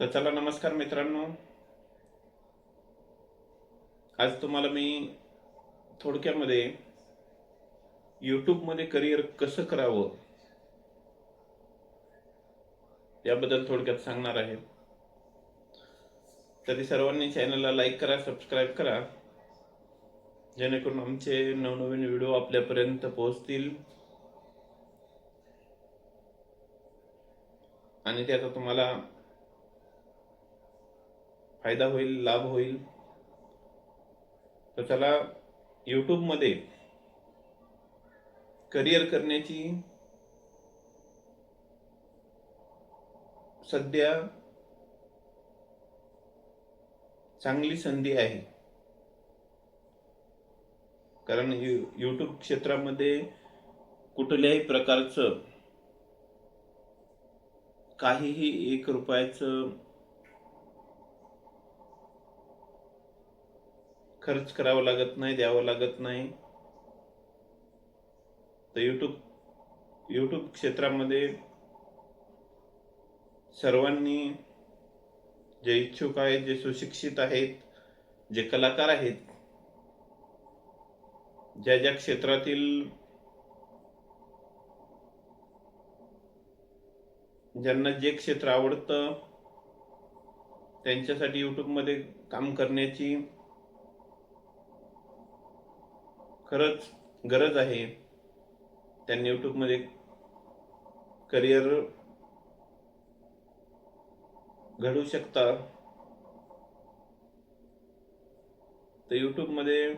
तर चला नमस्कार मित्रांनो. आज तुम्हाला मी थोडक्यामध्ये यूट्यूबमध्ये करिअर कसं करावं याबद्दल थोडक्यात सांगणार आहे. तरी सर्वांनी चॅनलला लाईक करा सबस्क्राईब करा. जेणेकरून आमचे नवनवीन व्हिडिओ आपल्यापर्यंत पोहोचतील. आणि त्याचा तुम्हाला फायदा होईल लाभ होईल. तर त्याला यूट्यूबमध्ये करिअर करण्याची सध्या चांगली संधी आहे. कारण यू यूट्यूब क्षेत्रामध्ये कुठल्याही प्रकारचं काहीही एक रुपयाचं खर्च करावा लागत नाही द्यावं लागत नाही. तर यूट्यूब यूट्यूब क्षेत्रामध्ये सर्वांनी जे इच्छुक आहेत जे सुशिक्षित आहेत जे कलाकार आहेत ज्या ज्या क्षेत्रातील ज्यांना जे क्षेत्र आवडतं त्यांच्यासाठी यूट्यूबमध्ये काम करण्याची खरंच गरज आहे. त्यांनी यूट्यूबमध्ये करिअर घडू शकता. तर यूट्यूबमध्ये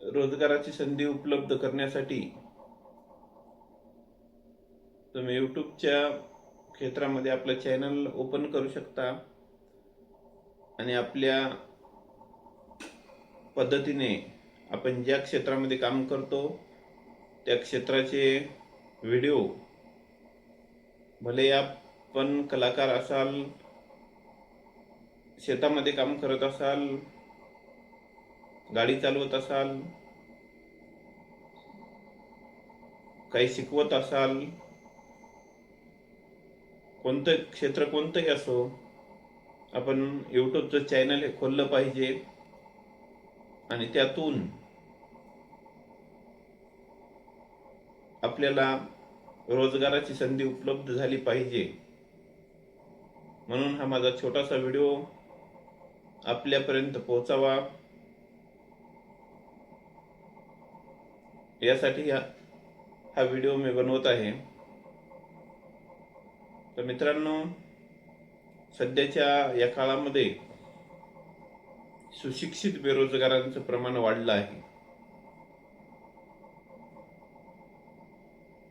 रोजगाराची संधी उपलब्ध करण्यासाठी तुम्ही यूट्यूबच्या क्षेत्रामध्ये आपलं चॅनल ओपन करू शकता. आणि आपल्या पद्धतीने आपण ज्या क्षेत्रामध्ये काम करतो त्या क्षेत्राचे व्हिडिओ भले आपण कलाकार असाल शेतामध्ये काम करत असाल गाडी चालवत असाल काही शिकवत असाल कोणतं क्षेत्र कोणतंही असो आपण यूट्यूबचं चॅनल हे खोललं पाहिजे. आणि त्यातून आपल्याला रोजगाराची संधी उपलब्ध झाली पाहिजे. म्हणून हा माझा छोटासा व्हिडिओ आपल्यापर्यंत पोहोचावा. यासाठी हा हा व्हिडिओ मी बनवत आहे. तर मित्रांनो सध्याच्या या काळामध्ये सुशिक्षित बेरोजगारांचं प्रमाण वाढलं आहे.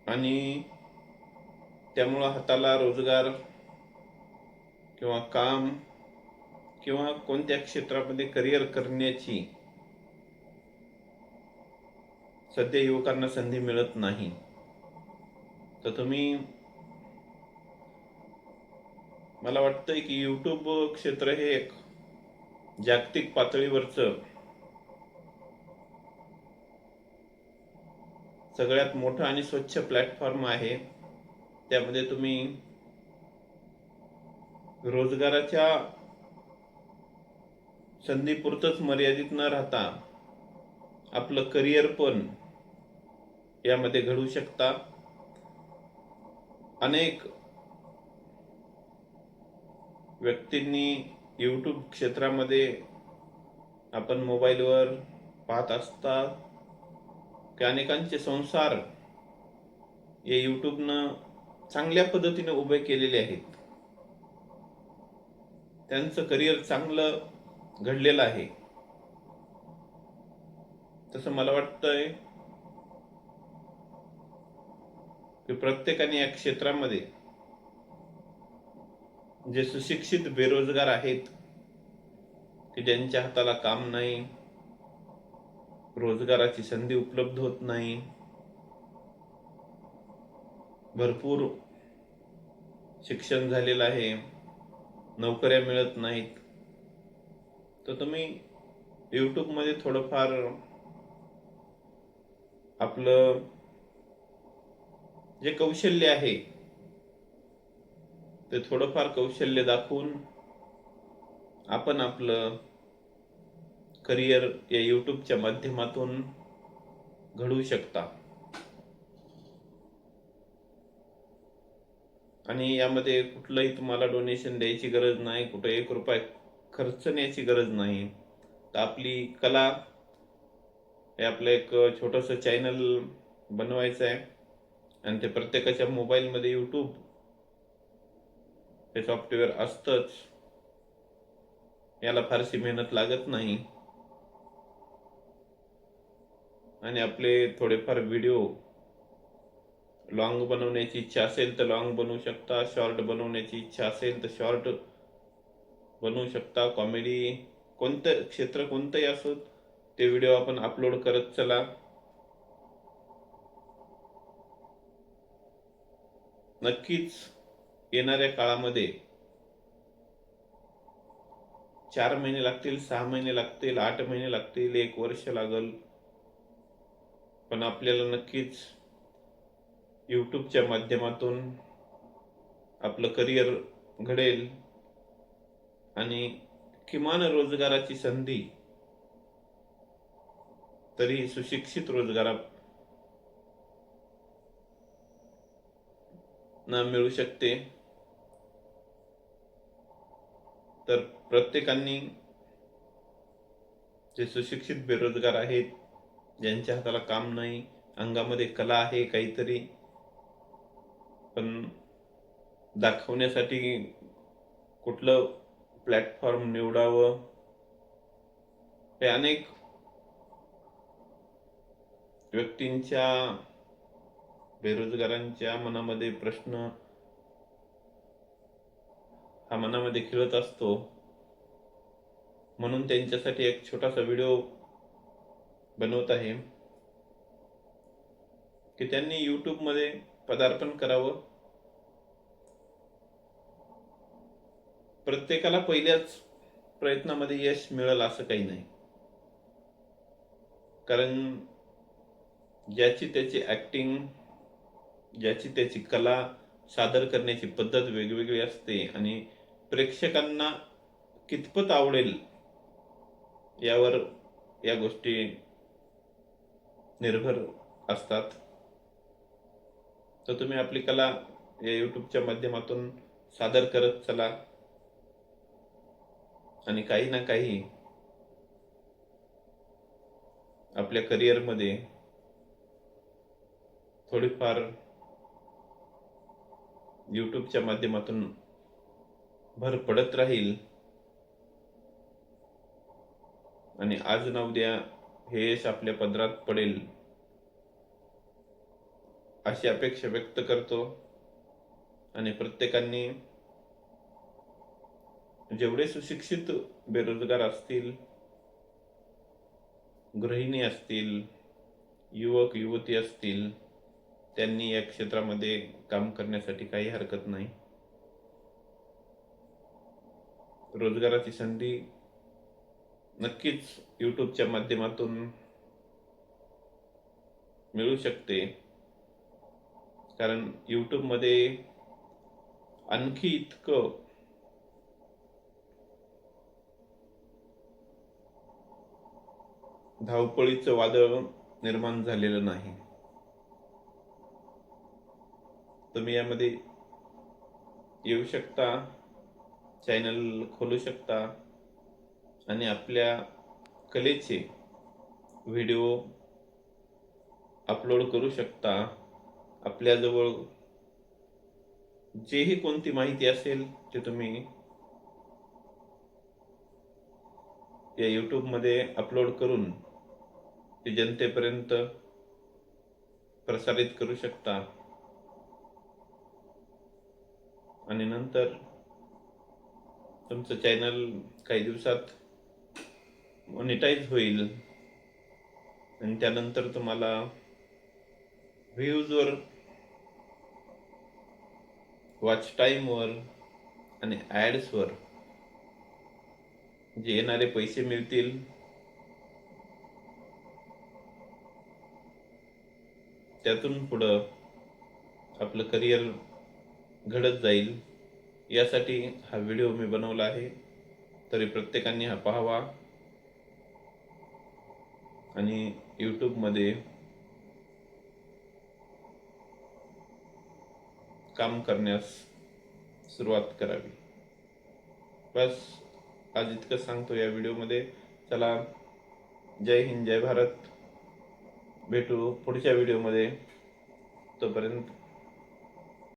आणि त्यामुळं हाताला रोजगार किंवा काम किंवा कोणत्या क्षेत्रामध्ये करिअर करण्याची सध्या युवकांना संधी मिळत नाही. तर तुम्ही मला वाटतंय की यूट्यूब क्षेत्र हे एक जागतिक पातळीवरचं सगळ्यात मोठं आणि स्वच्छ प्लॅटफॉर्म आहे. त्यामध्ये तुम्ही रोजगाराच्या संधीपुरतच मर्यादित न राहता आपलं करिअर पण यामध्ये घडू शकता. अनेक व्यक्तींनी यूट्यूब क्षेत्रामध्ये आपण मोबाईलवर पाहत असता की अनेकांचे संसार हे यूट्यूबनं चांगल्या पद्धतीने उभे केलेले आहेत. त्यांचं करिअर चांगलं घडलेलं आहे. तसं मला वाटतंय की प्रत्येकाने या क्षेत्रामध्ये जे सुशिक्षित बेरोजगार आहेत की ज्यांच्या हाताला काम नाही रोजगाराची संधी उपलब्ध होत नाही भरपूर शिक्षण झालेलं आहे नोकऱ्या मिळत नाहीत. तर तुम्ही यूट्यूबमध्ये थोडंफार आपलं जे कौशल्य आहे ते थोडंफार कौशल्य दाखवून आपण आपलं करिअर या यूट्यूबच्या माध्यमातून घडवू शकता. आणि यामध्ये कुठलंही तुम्हाला डोनेशन द्यायची गरज नाही कुठं एक रुपया खर्चण्याची गरज नाही. तर आपली कला हे आपलं एक छोटंसं चॅनल बनवायचं आहे. आणि ते प्रत्येकाच्या मोबाईलमध्ये यूट्यूब हे सॉफ्टवेअर असतंच. याला फारशी मेहनत लागत नाही. आणि आपले थोडेफार व्हिडिओ लॉंग बनवण्याची इच्छा असेल तर लॉंग बनवू शकता शॉर्ट बनवण्याची इच्छा असेल तर शॉर्ट बनवू शकता. कॉमेडी कोणतं क्षेत्र कोणतंही असो ते व्हिडिओ आपण अपलोड करत चला. नक्कीच येणाऱ्या काळामध्ये चार महिने लागतील सहा महिने लागतील आठ महिने लागतील एक वर्ष लागल. पण आपल्याला नक्कीच यूट्यूबच्या माध्यमातून आपलं करिअर घडेल आणि किमान रोजगाराची संधी तरी सुशिक्षित रोजगारा ना मिळू शकते. तर प्रत्येकांनी जे सुशिक्षित बेरोजगार आहेत ज्यांच्या हाताला काम नाही अंगामध्ये कला आहे काहीतरी पण दाखवण्यासाठी कुठलं प्लॅटफॉर्म निवडावं? हे अनेक व्यक्तींच्या बेरोजगारांच्या मनामध्ये प्रश्न हा मनामध्ये खेळत असतो. म्हणून त्यांच्यासाठी एक छोटासा व्हिडिओ बनवत आहे. की त्यांनी यूट्यूबमध्ये पदार्पण करावं. प्रत्येकाला पहिल्याच प्रयत्नामध्ये यश मिळेल असं काही नाही. कारण ज्याची त्याची ॲक्टिंग ज्याची त्याची कला सादर करण्याची पद्धत वेगवेगळी असते आणि प्रेक्षकांना कितपत आवडेल यावर या गोष्टी निर्भर असतात. तर तुम्ही आपली कला या यूट्यूबच्या माध्यमातून सादर करत चला. आणि काही ना काही आपल्या करिअरमध्ये थोडीफार यूट्यूबच्या माध्यमातून भर पडत राहील. आणि आज ना उद्या हे यश आपल्या पदरात पडेल. अशी अपेक्षा व्यक्त करतो. आणि प्रत्येकांनी जेवढे सुशिक्षित बेरोजगार असतील गृहिणी असतील युवक युवती असतील त्यांनी या क्षेत्रामध्ये काम करण्यासाठी काही हरकत नाही. रोजगाराची संधी नक्कीच यूट्यूबच्या माध्यमातून मिळू शकते. कारण यूट्यूबमध्ये आणखी इतकं धावपळीचं वादळ निर्माण झालेलं नाही. तुम्ही यामध्ये येऊ शकता. चॅनल खोलू शकता आणि आपल्या कलेचे व्हिडिओ अपलोड करू शकता. आपल्याजवळ जेही कोणती माहिती असेल ते तुम्ही या यूट्यूबमध्ये अपलोड करून ते जनतेपर्यंत प्रसारित करू शकता. आणि नंतर तुमचं चॅनल काही दिवसात मॉनिटाईज होईल. आणि त्यानंतर तुम्हाला व्ह्यूजवर वॉच टाईमवर आणि ॲड्सवर जे येणारे पैसे मिळतील त्यातून पुढं आपलं करिअर घडत जाईल. यासाठी हा व्हिडिओ मी बनवला आहे. तरी प्रत्येकाने हा पाहावा. आणि यूट्यूबमध्ये काम करण्यास सुरुवात करावी. बस आज इतकं सांगतो या व्हिडिओमध्ये. चला जय हिंद जय भारत. भेटू पुढच्या व्हिडिओमध्ये. तोपर्यंत